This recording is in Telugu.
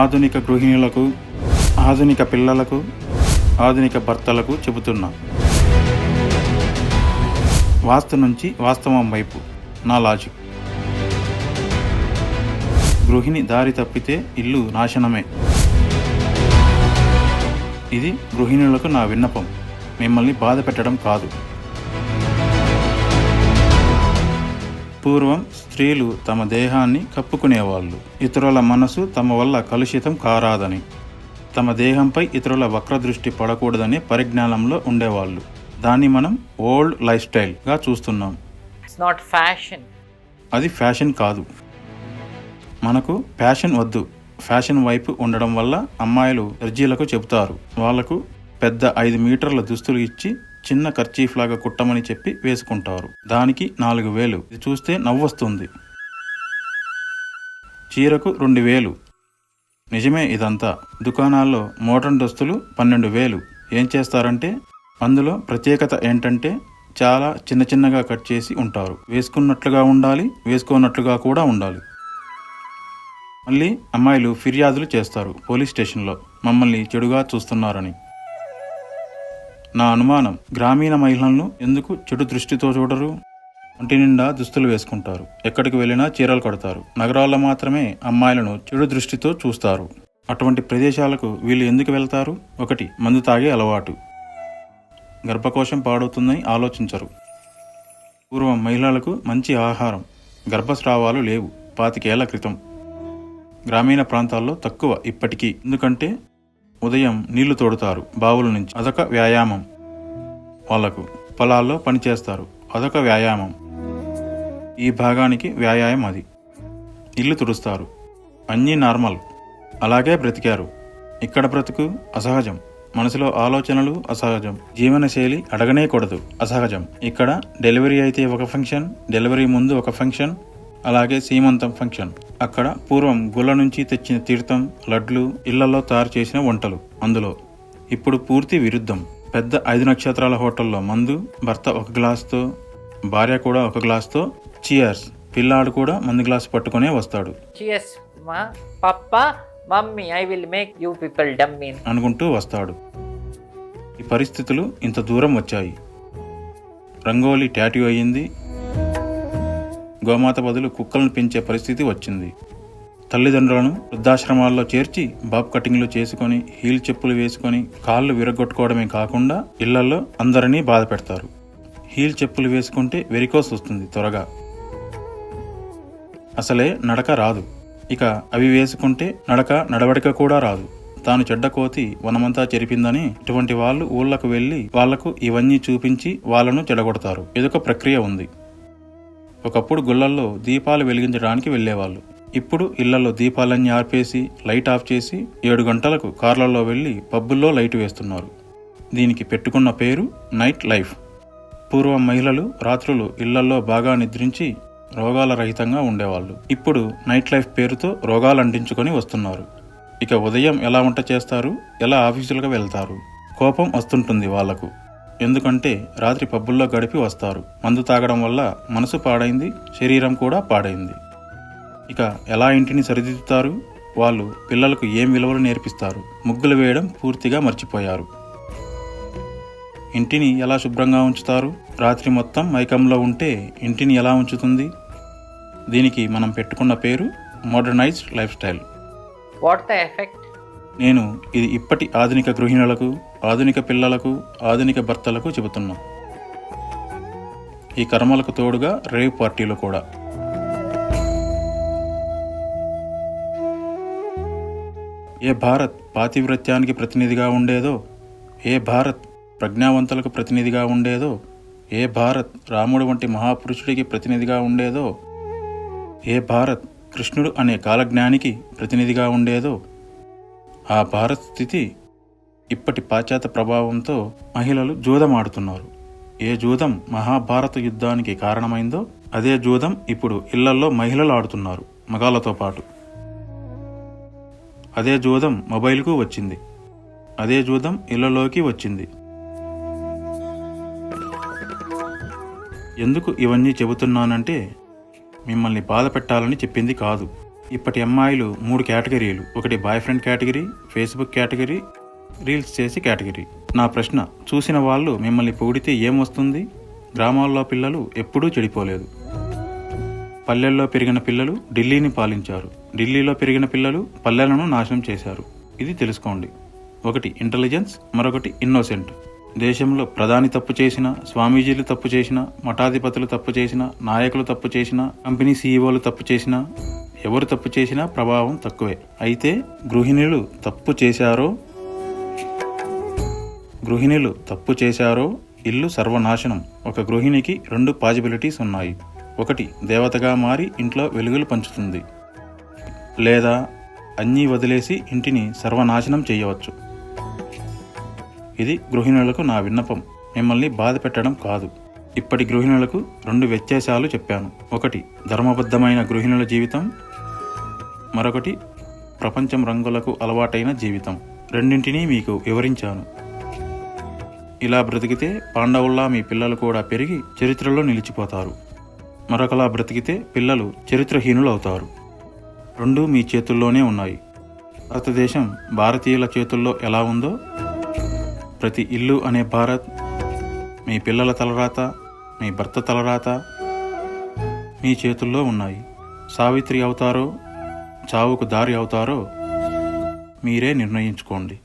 ఆధునిక గృహిణులకు ఆధునిక పిల్లలకు ఆధునిక భర్తలకు చెబుతున్నా. వాస్తు నుంచి వాస్తవం వైపు నా లాజిక్ గృహిణి దారి తప్పితే ఇల్లు నాశనమే. ఇది గృహిణులకు నా విన్నపం. మిమ్మల్ని బాధ పెట్టడం కాదు. పూర్వం స్త్రీలు తమ దేహాన్ని కప్పుకునేవాళ్ళు. ఇతరుల మనసు తమ వల్ల కలుషితం కారాదని తమ దేహంపై ఇతరుల వక్రదృష్టి పడకూడదనే పరిజ్ఞానంలో ఉండేవాళ్ళు. దాన్ని మనం ఓల్డ్ లైఫ్ స్టైల్గా చూస్తున్నాం. Not fashion. అది ఫ్యాషన్ కాదు. మనకు ఫ్యాషన్ వద్దు. ఫ్యాషన్ వైపు ఉండడం వల్ల అమ్మాయిలు దర్జీలకు చెబుతారు. వాళ్ళకు పెద్ద ఐదు మీటర్ల దుస్తులు ఇచ్చి చిన్న కర్చీఫ్ లాగా కుట్టమని చెప్పి వేసుకుంటారు. దానికి నాలుగు వేలు. ఇది చూస్తే నవ్వొస్తుంది. చీరకు రెండు వేలు. నిజమే ఇదంతా. దుకాణాల్లో మోడర్న్ దుస్తులు పన్నెండు వేలు. ఏం చేస్తారంటే అందులో ప్రత్యేకత ఏంటంటే చాలా చిన్న చిన్నగా కట్ చేసి ఉంటారు. వేసుకున్నట్లుగా ఉండాలి వేసుకోనట్లుగా కూడా ఉండాలి. మళ్ళీ అమ్మాయిలు ఫిర్యాదులు చేస్తారు పోలీస్ స్టేషన్లో. మమ్మల్ని చెడుగా చూస్తున్నారని. నా అనుమానం గ్రామీణ మహిళలను ఎందుకు చెడు దృష్టితో చూడరు? ఒంటి నిండా దుస్తులు వేసుకుంటారు. ఎక్కడికి వెళ్ళినా చీరలు కడతారు. నగరాల్లో మాత్రమే అమ్మాయిలను చెడు దృష్టితో చూస్తారు. అటువంటి ప్రదేశాలకు వీళ్ళు ఎందుకు వెళ్తారు? ఒకటి మందు తాగే అలవాటు. గర్భకోశం పాడవుతుందని ఆలోచించరు. పూర్వం మహిళలకు మంచి ఆహారం గర్భస్రావాలు లేవు. పాతికేళ్ళ క్రితం. గ్రామీణ ప్రాంతాల్లో తక్కువ ఇప్పటికీ. ఎందుకంటే ఉదయం నీళ్ళు తోడుతారు బావుల నుంచి అదొక వ్యాయామం వాళ్ళకు పొలాల్లో పనిచేస్తారు అదొక వ్యాయామం. ఈ భాగానికి వ్యాయామం అది. ఇల్లు తుడుస్తారు అన్నీ నార్మల్. అలాగే బ్రతికారు. ఇక్కడ బ్రతుకు అసహజం. మనసులో ఆలోచనలు అసహజం. జీవనశైలి అడగనేకూడదు అసహజం. ఇక్కడ డెలివరీ అయితే ఒక ఫంక్షన్ డెలివరీ ముందు ఒక ఫంక్షన్ అలాగే సీమంతం ఫంక్షన్. అక్కడ పూర్వం గుళ్ళ నుంచి తెచ్చిన తీర్థం లడ్లు ఇళ్ళలో తయారు చేసిన వంటలు అందులో. ఇప్పుడు పూర్తి విరుద్ధం. పెద్ద ఐదు నక్షత్రాల హోటల్లో మందు భర్త ఒక గ్లాస్తో భార్య కూడా ఒక గ్లాస్తో చియర్స్. పిల్లాడు కూడా మందు గ్లాస్ పట్టుకునే వస్తాడు. make you people dummy. అనుకుంటూ వస్తాడు. ఈ పరిస్థితులు ఇంత దూరం వచ్చాయి. రంగోలీ టాటూ అయ్యింది. గోమాత బదులు కుక్కలను పెంచే పరిస్థితి వచ్చింది. తల్లిదండ్రులను వృద్ధాశ్రమాల్లో చేర్చి బాబ్ కటింగ్లు చేసుకొని హీల్ చెప్పులు వేసుకొని కాళ్ళు విరగొట్టుకోవడమే కాకుండా ఇళ్ళలో అందరినీ బాధ పెడతారు. హీల్ చెప్పులు వేసుకుంటే వెరికోస్ వస్తుంది త్వరగా. అసలే నడక రాదు. ఇక అవి వేసుకుంటే నడక నడవడిక కూడా రాదు. తాను చెడ్డ కోతి వనమంతా చెరిపిందని ఇటువంటి వాళ్ళు ఊళ్ళకు వెళ్ళి వాళ్ళకు ఇవన్నీ చూపించి వాళ్ళను చెడగొడతారు. ఇదొక ప్రక్రియ ఉంది. ఒకప్పుడు గుళ్ళల్లో దీపాలు వెలిగించడానికి వెళ్ళేవాళ్ళు. ఇప్పుడు ఇళ్ళలో దీపాలన్నీ ఆర్పేసి లైట్ ఆఫ్ చేసి ఏడు గంటలకు కార్లలో వెళ్ళి పబ్బుల్లో లైట్ వేస్తున్నారు. దీనికి పెట్టుకున్న పేరు నైట్ లైఫ్. పూర్వం మహిళలు రాత్రులు ఇళ్ళలో బాగా నిద్రించి రోగాల రహితంగా ఉండేవాళ్ళు. ఇప్పుడు నైట్ లైఫ్ పేరుతో రోగాలు అంటించుకొని వస్తున్నారు. ఇక ఉదయం ఎలా వంట చేస్తారు? ఎలా ఆఫీసులకు వెళ్తారు? కోపం వస్తుంటుంది వాళ్ళకు. ఎందుకంటే రాత్రి పబ్బుల్లో గడిపి వస్తారు. మందు తాగడం వల్ల మనసు పాడైంది శరీరం కూడా పాడైంది. ఇక ఎలా ఇంటిని సరిదిద్దుతారు? వాళ్ళు పిల్లలకు ఏం విలువలు నేర్పిస్తారు? ముగ్గులు వేయడం పూర్తిగా మర్చిపోయారు. ఇంటిని ఎలా శుభ్రంగా ఉంచుతారు? రాత్రి మొత్తం మైకంలో ఉంటే ఇంటిని ఎలా ఉంచుతుంది? దీనికి మనం పెట్టుకున్న పేరు modernised lifestyle. What the effect నేను ఇది ఇప్పటి ఆధునిక గృహిణులకు ఆధునిక పిల్లలకు ఆధునిక భర్తలకు చెబుతున్నా. ఈ కర్మలకు తోడుగా రేవ్ పార్టీలు కూడా. ఏ భారత్ పాతివ్రత్యానికి ప్రతినిధిగా ఉండేదో ఏ భారత్ ప్రజ్ఞావంతులకు ప్రతినిధిగా ఉండేదో ఏ భారత్ రాముడు వంటి మహాపురుషుడికి ప్రతినిధిగా ఉండేదో ఏ భారత్ కృష్ణుడు అనే కాలజ్ఞానికి ప్రతినిధిగా ఉండేదో ఆ భారత్ స్థితి ఇప్పటి పాశ్చాత్య ప్రభావంతో మహిళలు జూదం ఆడుతున్నారు ఏ జూదం మహాభారత యుద్ధానికి కారణమైందో అదే జూదం ఇప్పుడు ఇళ్ళల్లో మహిళలు ఆడుతున్నారు మగాళ్ళతో పాటు. అదే జూదం మొబైల్కు వచ్చింది. అదే జూదం ఇళ్ళలోకి వచ్చింది. ఎందుకు ఇవన్నీ చెబుతున్నానంటే మిమ్మల్ని బాధ పెట్టాలని చెప్పింది కాదు. ఇప్పటి అమ్మాయిలు మూడు కేటగిరీలు. ఒకటి boyfriend category Facebook category reels చేసి కేటగిరీ. నా ప్రశ్న చూసిన వాళ్ళు మిమ్మల్ని పొగిడితే ఏమొస్తుంది? గ్రామాల్లో పిల్లలు ఎప్పుడూ చెడిపోలేదు. పల్లెల్లో పెరిగిన పిల్లలు ఢిల్లీని పాలించారు. ఢిల్లీలో పెరిగిన పిల్లలు పల్లెలను నాశనం చేశారు. ఇది తెలుసుకోండి. ఒకటి ఇంటెలిజెన్స్ మరొకటి ఇన్నోసెంట్. దేశంలో ప్రధాని తప్పు చేసిన స్వామీజీలు తప్పు చేసిన మఠాధిపతులు తప్పు చేసిన నాయకులు తప్పు చేసిన కంపెనీ సీఈఓలు తప్పు చేసిన ఎవరు తప్పు చేసినా ప్రభావం తక్కువే. అయితే గృహిణులు తప్పు చేశారో? గృహిణులు తప్పు చేశారో? ఇల్లు సర్వనాశనం. ఒక గృహిణికి రెండు పాజిబిలిటీస్ ఉన్నాయి. ఒకటి దేవతగా మారి ఇంట్లో వెలుగులు పంచుతుంది. లేదా అన్నీ వదిలేసి ఇంటిని సర్వనాశనం చేయవచ్చు. ఇది గృహిణులకు నా విన్నపం. మిమ్మల్ని బాధ పెట్టడం కాదు. ఇప్పటి గృహిణులకు రెండు వ్యత్యాసాలు చెప్పాను. ఒకటి ధర్మబద్ధమైన గృహిణుల జీవితం. మరొకటి ప్రపంచం రంగులకు అలవాటైన జీవితం. రెండింటినీ మీకు వివరించాను. ఇలా బ్రతికితే పాండవుల్లా మీ పిల్లలు కూడా పెరిగి చరిత్రలో నిలిచిపోతారు. మరొకలా బ్రతికితే పిల్లలు చరిత్రహీనులు అవుతారు రెండూ మీ చేతుల్లోనే ఉన్నాయి. భారతదేశం భారతీయుల చేతుల్లో ఎలా ఉందో? ప్రతి ఇల్లు అనే భారత్ మీ పిల్లల తలరాత మీ భర్త తలరాత మీ చేతుల్లో ఉన్నాయి. సావిత్రి అవుతారో చావుకు దారి అవుతారో మీరే నిర్ణయించుకోండి.